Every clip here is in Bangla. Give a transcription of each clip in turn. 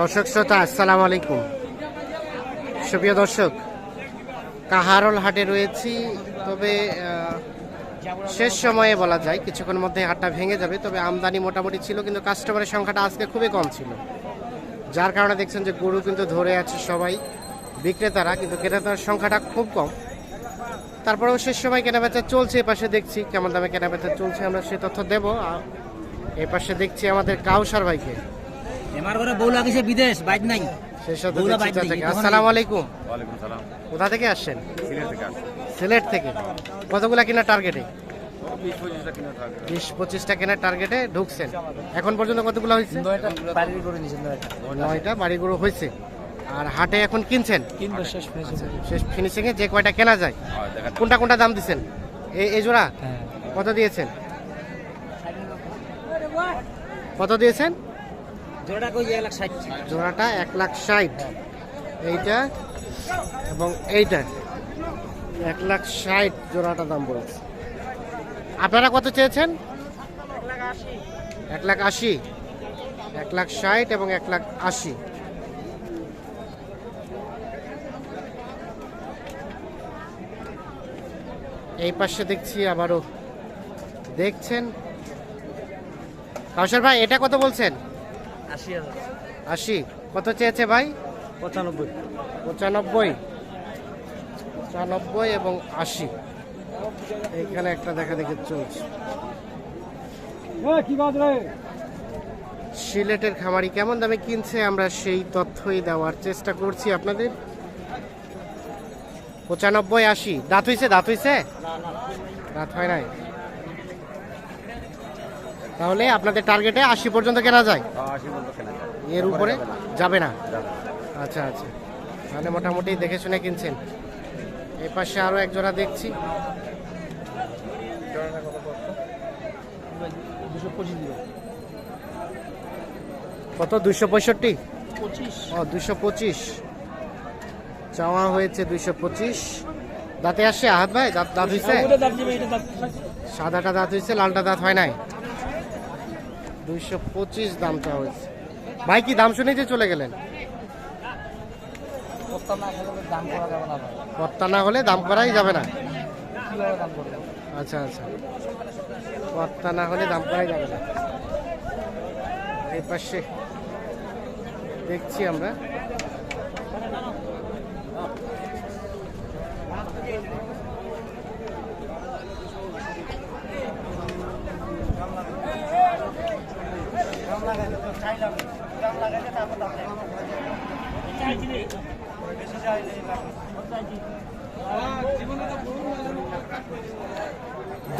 দর্শক শ্রোতা, আসসালামু আলাইকুম। সুপ্রিয় দর্শক, কাহারল হাটে রয়েছি, তবে শেষ সময়ে বলা যায়, কিছুক্ষণ মধ্যে হাটটা ভেঙে যাবে, তবে আমদানি মোটামুটি ছিল, কিন্তু কাস্টমারের সংখ্যাটা আজকে খুবই কম ছিল। যার কারণে দেখছেন যে গরু কিন্তু ধরে আছে সবাই, বিক্রেতারা, কিন্তু ক্রেতার সংখ্যাটা খুব কম। তারপরেও শেষ সময় কেনাবেচা চলছে, এ পাশে দেখছি, কেমন দামে কেনাবেচা চলছে, আমরা সে তথ্য দেবো। আর এ পাশে দেখছি আমাদের কাউসার ভাইকে। এমার ঘরে বউ লাগিছে বিদেশ বাইক নাই। সেই সাথে দেখছি চাচাকে। আসসালামু আলাইকুম। ওয়ালাইকুম সালাম। কোথা থেকে আসছেন? সিলেট থেকে আসছি। সিলেট থেকে। কতগুলা কিনা টার্গেটে বিশ পঁচিশটা কিনে থাকবে বিশ পঁচিশটা কেনার টার্গেটে ঢুকছেন। এখন পর্যন্ত কতগুলো হয়েছে? বাড়ির করে নিছেন নয়টা। বাড়িগুলো হয়েছে। আর হাটে এখন কিনছেন? কিনবো শেষ আচ্ছা, শেষ ফিনিশিং এ যে কয়টা কেনা যায়? আর দেখা কোনটা কোনটা দাম দিচ্ছেন এই এই জোড়া? হ্যাঁ। কত দিয়েছেন? কত দিয়েছেন? জোড়াটা এক লাখ ষাট? এইটা এবং এইটা। এক লাখ ষাট জোড়াটা দাম বলছে। আপনারা কত চেয়েছেন? এক লাখ আশি। এক লাখ ষাট এবং এক লাখ আশি। এই পাশে দেখছি আবারও। দেখছেন? কাউসার ভাই, এটা কত বলছেন? আশি আশি। কত চেয়েছে ভাই? পঁচানব্বই। পঁচানব্বই। পঁচানব্বই এবং আশি। এইখানে একটা দেখা দেখে চলছে। সিলেটের খামারি কেমন দামে কিনছে? আমরা সেই তথ্যই দেওয়ার চেষ্টা করছি আপনাদের। পঁচানব্বই আশি। দাঁত হইছে দাঁত হইছে? দাঁত হয় নাই? তাহলে আপনাদের টার্গেটে আশি পর্যন্ত কেনা যায়। এর উপরে যাবে না। আচ্ছা আচ্ছা। তাহলে মোটামুটি দেখে শুনে কিনছেন। এই পাশে আরও এক জোড়া দেখছি। দুশো কত? দুশো পঁয়ষট্টি? ও দুইশো পঁচিশ। চাওয়া হয়েছে দুইশো পঁচিশ। দাঁতে আসছে আহাত ভাই? দাঁত দাঁত হয়েছে সাদাটা দাঁত হয়েছে লালটা দাঁত হয় নাই? দুইশো পঁচিশ দামটা হয়েছে। ভাই কি দাম শুনে যে চলে গেলেন? না কর্তা হলে দাম করাই যাবে না? আচ্ছা আচ্ছা। কর্তা না হলে দাম করাই যাবে না। এই পাশে দেখছি আমরা।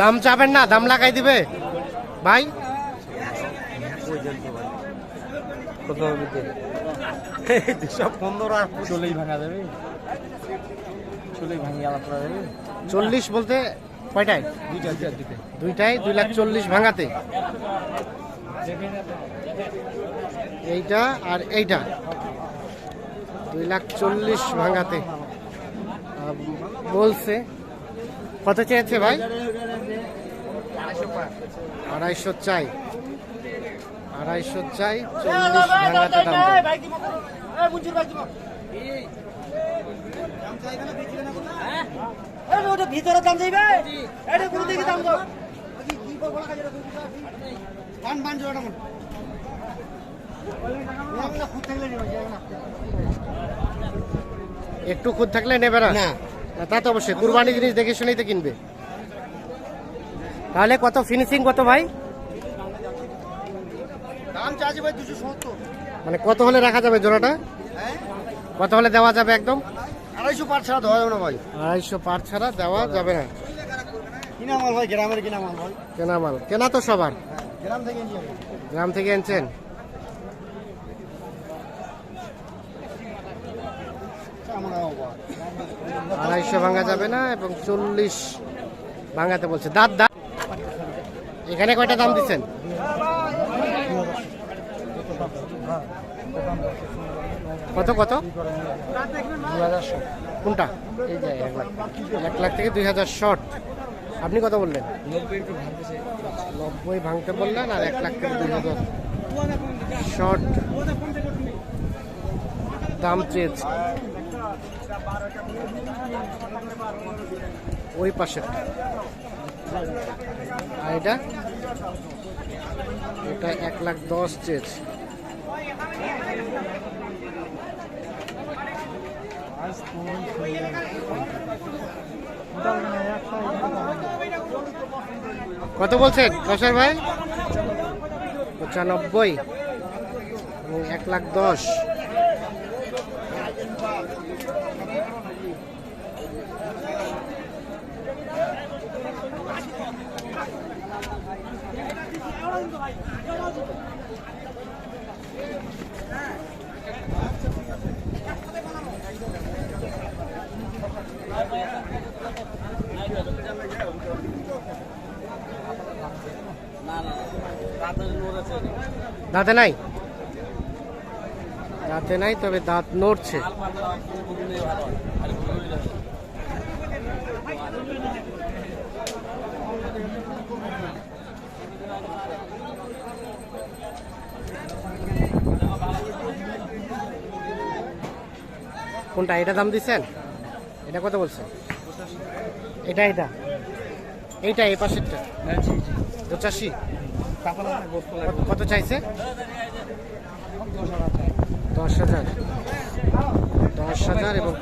দাম চাবেন না, দাম লাগাই দিবে। ভাই? চল্লিশ বলতে কয়টায়? দুইটা দুইটা দুইটা দুইটাই দুই লাখ চল্লিশ ভাঙাতে। এইটা আর এইটা। দুই লাখ চল্লিশ ভাঙাতে। বলছে। কত চেয়েছে ভাই? আড়াইশো চাই। আড়াইশো চাই চল্লিশ ভাঙাতে দাম ভিতরে দাম যাইবে এটা কোনো দিকে দাম দাও। পান পান জোড়া খুব থাকলে নেবে না একটু খুদ থাকলে নেবে। না, তা তো অবশ্যই। কুরবানি জিনিস দেখে শুনেই তো কিনবে। তাহলে কত ফিনিশিং কত ভাই? মানে কত হলে রাখা যাবে জোড়াটা? হ্যাঁ? কত হলে দেওয়া যাবে একদম? আড়াইশো পার ছাড়া দেওয়া যাবে না ভাই। আড়াইশো পার ছাড়া দেওয়া যাবে না। কিনা মাল ভাই গ্রামের কিনা মাল ভাই। কেনা মাল। কেনা তো সবার। গ্রাম থেকে গ্রাম থেকে এনেছেন? আড়াইশো ভাঙা যাবে না এবং চল্লিশ ভাঙাতে বলছে। দাঁত দাঁত। এখানে কয়টা দাম দিচ্ছেন? কত কত? কোনটা? এই যে, এক লাখ। এক লাখ থেকে দুই হাজার শর্ট। আপনি কত বললেন? নব্বই ভাঙতে বললেন আর এক লাখ থেকে দুই হাজার শর্ট। দাম চেয়েছে। ওই পাশে আর এটা? এটা এক লাখ দশ চেয়েছে। কত বলছেন কসার ভাই? পঁচানব্বই। এক লাখ দশ। দাঁতে নাই? দাঁতে নাই তবে দাঁত নড়ছে। কোনটা, এটা দাম দিচ্ছেন? এটা কত বলছেন এটা এটা। এইটা, এই পাশেরটা? পঁচাশি। কত- চাইছে? দশ হাজার। দশ হাজার এবং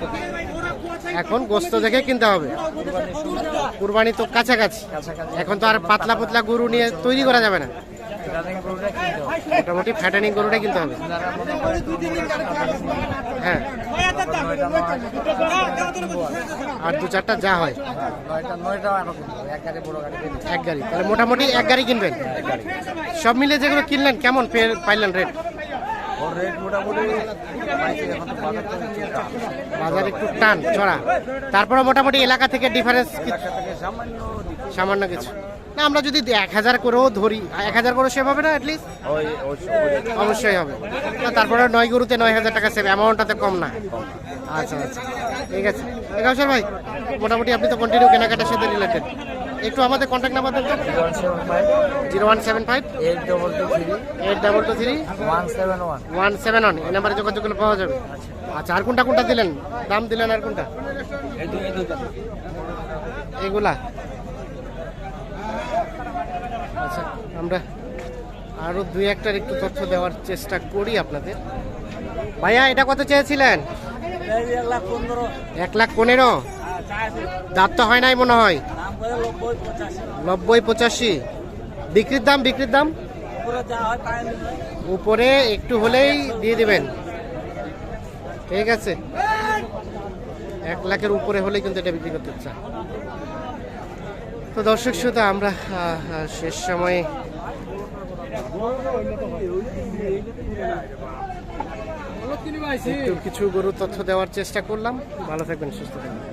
এখন গোস্ত দেখে কিনতে হবে। কুরবানি তো কাছাকাছি। এখন তো আর পাতলা পাতলা গরু নিয়ে তৈরি করা যাবে না। মোটামুটি ফ্যাটানিং গরুটা কিনতে হবে। হ্যাঁ। আর দু চারটা যা হয়। এক গাড়ি তাহলে মোটামুটি এক গাড়ি কিনবেন? সব মিলে যেগুলো কিনলেন কেমন পাইলেন রেট বাজার একটু টান চড়া। তারপরে মোটামুটি এলাকা থেকে ডিফারেন্স সামান্য কিছু। না আমরা যদি এক হাজার করেও ধরি এক হাজার করে সেভ হবে না অ্যাটলিস্ট অবশ্যই হবে। না তারপরে নয় গরুতে নয় হাজার টাকা সেভ অ্যামাউন্টটাতে কম না। আচ্ছা আচ্ছা। ঠিক আছে। একাশর ভাই, মোটামুটি আপনি তো কন্টিনিউ কেনাকাটার সাথে রিলেটেড একটু আমাদের কন্ট্যাক্ট নাম্বার দেন zero one seven five. Eight double two three eight double two three one seven one. One seven one এই নাম্বারে যোগাযোগ করলে পাওয়া যাবে। আচ্ছা আর কোনটা কোনটা দিলেন? দাম দিলেন আর কোনটা? এগুলা। আচ্ছা আমরা আরও দুই একটার একটু তথ্য দেওয়ার চেষ্টা করি আপনাদের। ভাইয়া, এটা কত চেয়েছিলেন? এক লাখ পনেরো? দাঁত তো হয় নাই মনে হয়? নব্বই পঁচাশি। বিক্রির দাম বিক্রির দাম। উপরে একটু হলেই দিয়ে দিবেন। ঠিক আছে। এক লাখের উপরে হলেই কিন্তু এটা বিক্রি করতে চান। তো দর্শক শ্রোতা, আমরা শেষ সময়ে কিছু গরুর তথ্য দেওয়ার চেষ্টা করলাম। ভালো থাকবেন সুস্থ থাকবেন।